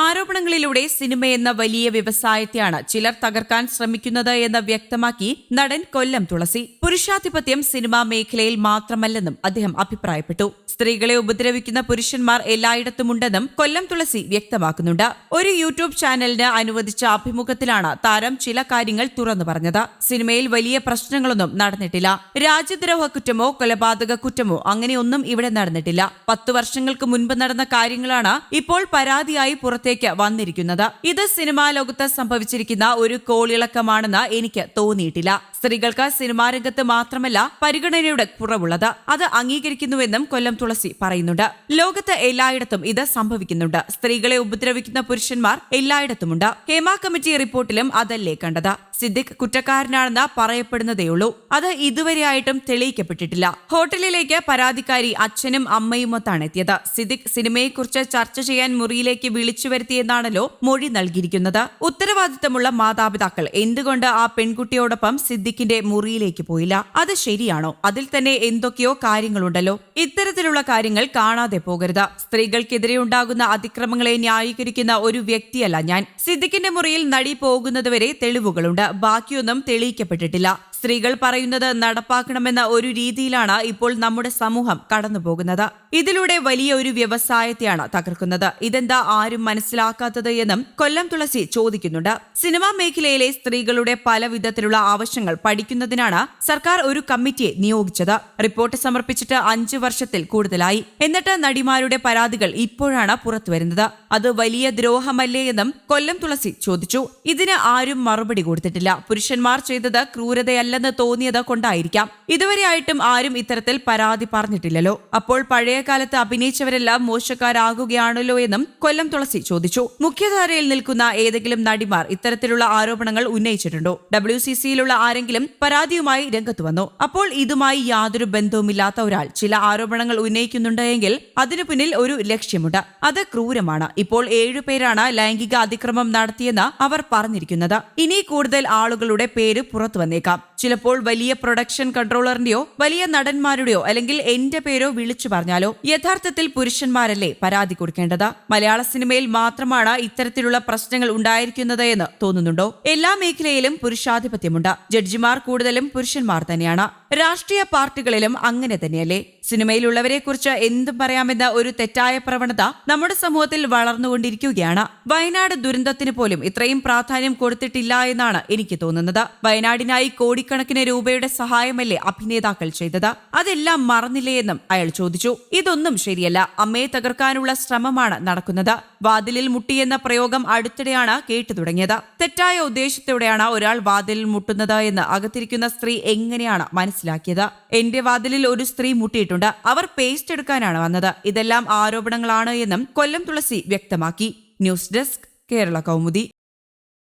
ആരോപണങ്ങളിലൂടെ സിനിമയെന്ന വലിയ വ്യവസായത്തെയാണ് ചിലർ തകർക്കാൻ ശ്രമിക്കുന്നത് എന്ന് വ്യക്തമാക്കി നടൻ കൊല്ലം തുളസി. പുരുഷാധിപത്യം സിനിമാ മേഖലയിൽ മാത്രമല്ലെന്നും അദ്ദേഹം അഭിപ്രായപ്പെട്ടു. സ്ത്രീകളെ ഉപദ്രവിക്കുന്ന പുരുഷന്മാർ എല്ലായിടത്തുമുണ്ടെന്നും കൊല്ലം തുളസി വ്യക്തമാക്കുന്നുണ്ട്. ഒരു യൂട്യൂബ് ചാനലിന് അനുവദിച്ച അഭിമുഖത്തിലാണ് താരം ചില കാര്യങ്ങൾ തുറന്നു പറഞ്ഞത്. സിനിമയിൽ വലിയ പ്രശ്നങ്ങളൊന്നും നടന്നിട്ടില്ല. രാജ്യദ്രോഹ കുറ്റമോ കൊലപാതക കുറ്റമോ അങ്ങനെയൊന്നും ഇവിടെ നടന്നിട്ടില്ല. പത്തു വർഷങ്ങൾക്ക് മുൻപ് നടന്ന കാര്യങ്ങളാണ് ഇപ്പോൾ പരാതിയായി പുറത്തേക്ക് വന്നിരിക്കുന്നത്. ഇത് സിനിമാ ലോകത്ത് സംഭവിച്ചിരിക്കുന്ന ഒരു കോളിളക്കമാണെന്ന് എനിക്ക് തോന്നിയിട്ടില്ല. സ്ത്രീകൾക്ക് സിനിമാ രംഗത്ത് മാത്രമല്ല പരിഗണനയുടെ കുറവുള്ളത്. അത് അംഗീകരിക്കുന്നുവെന്നും കൊല്ലം തുളസി പറയുന്നുണ്ട്. ലോകത്ത് എല്ലായിടത്തും ഇത് സംഭവിക്കുന്നുണ്ട്. സ്ത്രീകളെ ഉപദ്രവിക്കുന്ന പുരുഷന്മാർ എല്ലായിടത്തുമുണ്ട്. ഹേമ കമ്മിറ്റി റിപ്പോർട്ടിലും അതല്ലേ കണ്ടത്. സിദ്ദിഖ് കുറ്റക്കാരനാണെന്ന് പറയപ്പെടുന്നതേയുള്ളൂ അത് ഇതുവരെയായിട്ടും തെളിയിക്കപ്പെട്ടിട്ടില്ല. ഹോട്ടലിലേക്ക് പരാതിക്കാരി അച്ഛനും അമ്മയുമൊത്താണ് എത്തിയത്. സിദ്ദിഖ് സിനിമയെക്കുറിച്ച് ചർച്ച ചെയ്യാൻ മുറിയിലേക്ക് വിളിച്ചു വരുത്തിയെന്നാണല്ലോ മൊഴി നൽകിയിരിക്കുന്നത്. ഉത്തരവാദിത്തമുള്ള മാതാപിതാക്കൾ എന്തുകൊണ്ട് ആ പെൺകുട്ടിയോടൊപ്പം സിദ്ദിഖിന്റെ മുറിയിലേക്ക് പോയില്ല? അത് ശരിയാണോ? അതിൽ തന്നെ എന്തൊക്കെയോ കാര്യങ്ങളുണ്ടല്ലോ. ഇത്തരത്തിലുള്ള കാര്യങ്ങൾ കാണാതെ പോകരുത്. സ്ത്രീകൾക്കെതിരെ ഉണ്ടാകുന്ന അതിക്രമങ്ങളെ ന്യായീകരിക്കുന്ന ഒരു വ്യക്തിയല്ല ഞാൻ. സിദ്ദിഖിന്റെ മുറിയിൽ നടി പോകുന്നതുവരെ തെളിവുകളുണ്ട്. ബാക്കിയൊന്നും തെളിയിക്കപ്പെട്ടിട്ടില്ല. സ്ത്രീകൾ പറയുന്നത് നടപ്പാക്കണമെന്ന ഒരു രീതിയിലാണ് ഇപ്പോൾ നമ്മുടെ സമൂഹം കടന്നുപോകുന്നത്. ഇതിലൂടെ വലിയ ഒരു വ്യവസായത്തെയാണ് തകർക്കുന്നത്. ഇതെന്താ ആരും മനസ്സിലാക്കാത്തത് എന്നും കൊല്ലം തുളസി ചോദിക്കുന്നുണ്ട്. സിനിമാ മേഖലയിലെ സ്ത്രീകളുടെ പല വിധത്തിലുള്ള ആവശ്യങ്ങൾ പഠിക്കുന്നതിനാണ് സർക്കാർ ഒരു കമ്മിറ്റിയെ നിയോഗിച്ചത്. റിപ്പോർട്ട് സമർപ്പിച്ചിട്ട് അഞ്ചു വർഷത്തിൽ കൂടുതലായി. എന്നിട്ട് നടിമാരുടെ പരാതികൾ ഇപ്പോഴാണ് പുറത്തുവരുന്നത് അത് വലിയ ദ്രോഹമല്ലേ എന്നും കൊല്ലം തുളസി ചോദിച്ചു. ഇതിന് ആരും മറുപടി കൊടുത്തിട്ടില്ല. പുരുഷന്മാർ ചെയ്തത് ക്രൂരതയല്ലെന്ന് തോന്നിയത് കൊണ്ടായിരിക്കാം. ഇതുവരെയായിട്ടും ആരും ഇത്തരത്തിൽ പരാതി പറഞ്ഞിട്ടില്ലല്ലോ. അപ്പോൾ പഴയ കാലത്ത് അഭിനയിച്ചവരെല്ലാം മോശക്കാരാകുകയാണല്ലോ എന്നും കൊല്ലം തുളസി ചോദിച്ചു. മുഖ്യധാരയിൽ നിൽക്കുന്ന ഏതെങ്കിലും നടിമാർ ഇത്തരത്തിലുള്ള ആരോപണങ്ങൾ ഉന്നയിച്ചിട്ടുണ്ടോ? ഡബ്ല്യു സി സിയിലുള്ള ആരെങ്കിലും പരാതിയുമായി രംഗത്ത് വന്നു. അപ്പോൾ ഇതുമായി യാതൊരു ബന്ധവുമില്ലാത്ത ഒരാൾ. ചില ആരോപണങ്ങൾ ഉന്നയിക്കുന്നുണ്ട് എങ്കിൽ അതിനു പിന്നിൽ ഒരു ലക്ഷ്യമുണ്ട്. അത് ക്രൂരമാണ്. ഇപ്പോൾ ഏഴുപേരാണ് ലൈംഗിക അതിക്രമം നടത്തിയെന്ന് അവർ പറഞ്ഞിരിക്കുന്നത്. ഇനി കൂടുതൽ ആളുകളുടെ പേര് പുറത്തു വന്നേക്കാം. ചിലപ്പോൾ വലിയ പ്രൊഡക്ഷൻ കൺട്രോളറിന്റെയോ വലിയ നടന്മാരുടെയോ അല്ലെങ്കിൽ എന്റെ പേരോ വിളിച്ചു പറഞ്ഞാലോ യഥാർത്ഥത്തിൽ പുരുഷന്മാരല്ലേ പരാതി കൊടുക്കേണ്ടത്? മലയാള സിനിമയിൽ മാത്രമാണ് ഇത്തരത്തിലുള്ള പ്രശ്നങ്ങൾ ഉണ്ടായിരിക്കുന്നത് എന്ന് തോന്നുന്നുണ്ടോ? എല്ലാ മേഖലയിലും പുരുഷാധിപത്യമുണ്ട്. ജഡ്ജിമാർ കൂടുതലും പുരുഷന്മാർ തന്നെയാണ്. രാഷ്ട്രീയ പാർട്ടികളിലും അങ്ങനെ തന്നെയല്ലേ? സിനിമയിലുള്ളവരെക്കുറിച്ച് എന്തും പറയാമെന്ന ഒരു തെറ്റായ പ്രവണത നമ്മുടെ സമൂഹത്തിൽ വളർന്നുകൊണ്ടിരിക്കുകയാണ്. വയനാട് ദുരന്തത്തിന് പോലും ഇത്രയും പ്രാധാന്യം കൊടുത്തിട്ടില്ല എന്നാണ് എനിക്ക് തോന്നുന്നത്. വയനാടിനായി കോടിക്കണക്കിന് രൂപയുടെ സഹായമല്ലേ അഭിനേതാക്കൾ ചെയ്തത്? അതെല്ലാം മറന്നില്ലേ എന്നും അയാൾ ചോദിച്ചു. ഇതൊന്നും ശരിയല്ല. അമ്മയെ തകർക്കാനുള്ള ശ്രമമാണ് നടക്കുന്നത്. വാതിലിൽ മുട്ടിയെന്ന പ്രയോഗം അടുത്തിടെയാണ് കേട്ടു തുടങ്ങിയത്. തെറ്റായ ഉദ്ദേശത്തോടെയാണ് ഒരാൾ വാതിലിൽ മുട്ടുന്നത് എന്ന് അകത്തിരിക്കുന്ന സ്ത്രീ എങ്ങനെയാണ് മനസ്സിലാക്കിയത്? എന്റെ വാതിലിൽ ഒരു സ്ത്രീ മുട്ടിയിട്ടുണ്ട്. അവർ പേസ്റ്റ് എടുക്കാനാണ് വന്നത്. ഇതെല്ലാം ആരോപണങ്ങളാണ് എന്നും കൊല്ലം തുളസി വ്യക്തമാക്കി. News desk Kerala Kaumudi.